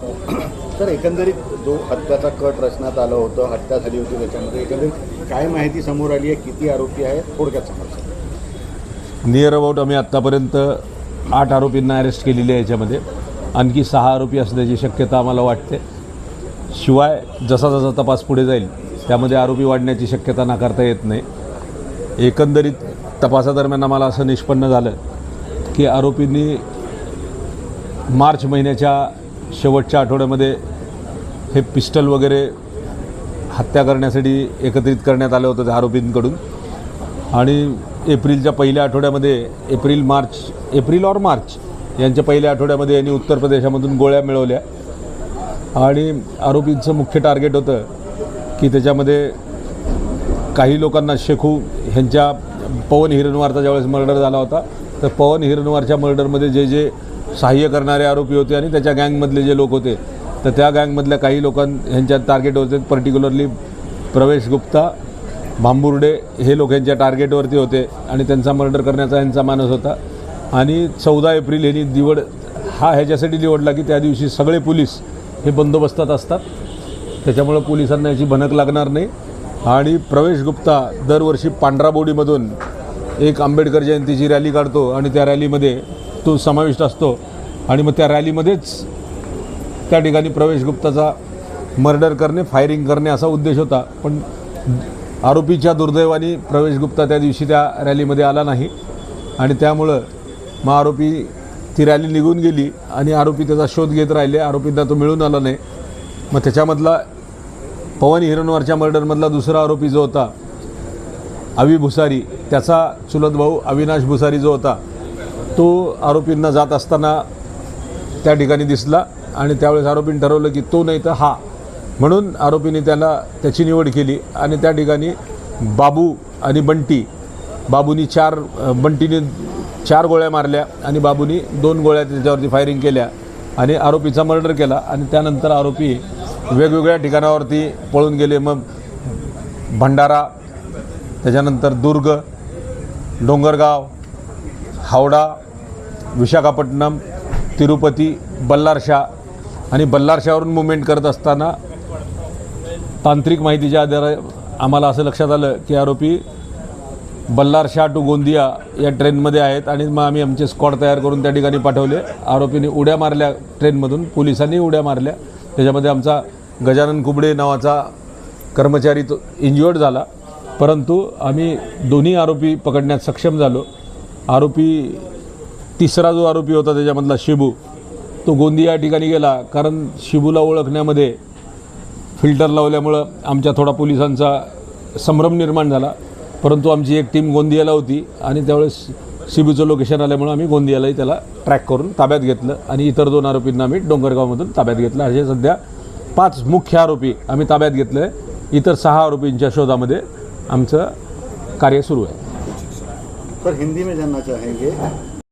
तर एकंदरीत जो हत्याचा कट रचण्यात आलं होतं हत्या झाली होती त्याच्यामध्ये एकंदरीत काय माहिती समोर आली आहे? किती आरोपी आहेत? थोडक्यात समोर नियर अबाउट आम्ही आत्तापर्यंत आठ आरोपींना अरेस्ट केलेली आहे याच्यामध्ये. आणखी सहा आरोपी असण्याची शक्यता आम्हाला वाटते. शिवाय जसा जसा तपास पुढे जाईल त्यामध्ये आरोपी वाढण्याची शक्यता नाकारता येत नाही. एकंदरीत तपासादरम्यान आम्हाला असं निष्पन्न झालं की आरोपींनी मार्च महिन्याच्या शेवटच्या आठवड्यामध्ये हे पिस्टल वगैरे हत्या करण्यासाठी एकत्रित करण्यात आलं होतं त्या आरोपींकडून. आणि एप्रिलच्या पहिल्या आठवड्यामध्ये एप्रिल मार्च एप्रिल और मार्च यांच्या पहिल्या आठवड्यामध्ये यांनी उत्तर प्रदेशामधून गोळ्या मिळवल्या. आणि आरोपींचं मुख्य टार्गेट होतं की त्याच्यामध्ये काही लोकांना शेखू ह्यांच्या पवन हिरणवारचा ज्यावेळेस मर्डर झाला होता तर पवन हिरणवारच्या मर्डरमध्ये जे जे सहाय्य करणारे आरोपी होते आणि त्याच्या गँगमधले जे लोक होते तर त्या गँगमधल्या काही लोकां ह्यांच्या टार्गेट होते. पर्टिक्युलरली प्रवेश गुप्ता भांबुर्डे हे लोक यांच्या टार्गेटवरती होते आणि त्यांचा मर्डर करण्याचा यांचा मानस होता. आणि चौदा एप्रिल यांनी निवड हा ह्याच्यासाठी निवडला की त्या दिवशी सगळे पोलीस हे बंदोबस्तात असतात. त्याच्यामुळं पोलिसांना याची भनक लागणार नाही. आणि प्रवेश गुप्ता दरवर्षी पांढरा बोडीमधून एक आंबेडकर जयंतीची रॅली काढतो आणि त्या रॅलीमध्ये तो समाविष्ट असतो. आणि मग त्या रॅलीमध्येच त्या ठिकाणी प्रवेश गुप्ताचा मर्डर करणे फायरिंग करणे असा उद्देश होता. पण आरोपीच्या दुर्दैवाने प्रवेश गुप्ता त्या दिवशी त्या रॅलीमध्ये आला नाही. आणि त्यामुळं मग आरोपी ती रॅली निघून गेली आणि आरोपी त्याचा शोध घेत राहिले. आरोपींना तो मिळून आला नाही. मग त्याच्यामधला पवन हिरणवारच्या मर्डरमधला दुसरा आरोपी जो होता अवि भुसारी त्याचा चुलत भाऊ अविनाश भुसारी जो होता तो आरोपींना जात असताना त्या ठिकाणी दिसला आणि त्यावेळेस आरोपीने ठरवलं की तो नाही तर हा. म्हणून आरोपीने त्याला त्याची निवड केली आणि त्या ठिकाणी बाबू आणि बंटी बाबूनी चार बंटीने चार गोळ्या मारल्या आणि बाबूनी दोन गोळ्या त्याच्यावरती फायरिंग केल्या आणि आरोपीचा मर्डर केला आणि त्यानंतर आरोपी वेगवेगळ्या ठिकाणावरती पळून गेले. मग भंडारा त्याच्यानंतर दुर्ग डोंगरगाव हावडा विशाखापट्टणम तिरुपती बल्लारशा आणि बल्लारशावरून मुवमेंट करत असताना तांत्रिक माहितीच्या आधारे आम्हाला असं लक्षात आलं की आरोपी बल्लारशा टू गोंदिया या ट्रेनमध्ये आहेत आणि मग आम्ही आमचे स्कॉड तयार करून त्या ठिकाणी पाठवले. आरोपीने उड्या मारल्या ट्रेनमधून पोलिसांनी उड्या मारल्या. त्याच्यामध्ये आमचा गजानन कुबडे नावाचा कर्मचारी तो इंज्युअर्ड झाला. परंतु आम्ही दोन्ही आरोपी पकडण्यात सक्षम झालो. आरोपी तिसरा जो आरोपी होता त्याच्यामधला शिबू तो गोंदिया या ठिकाणी गेला. कारण शिबूला ओळखण्यामध्ये फिल्टर लावल्यामुळं आमच्या थोडा पोलिसांचा संभ्रम निर्माण झाला. परंतु आमची एक टीम गोंदियाला होती आणि त्यावेळेस शिबूचं लोकेशन आल्यामुळं आम्ही गोंदियालाही त्याला ट्रॅक करून ताब्यात घेतलं आणि इतर दोन आरोपींना आम्ही डोंगरगावमधून ताब्यात घेतलं. असे सध्या पाच मुख्य आरोपी आम्ही ताब्यात घेतले इतर सहा आरोपींच्या शोधामध्ये आमचं कार्य सुरू आहे. हिंदी में जानना चाहेंगे?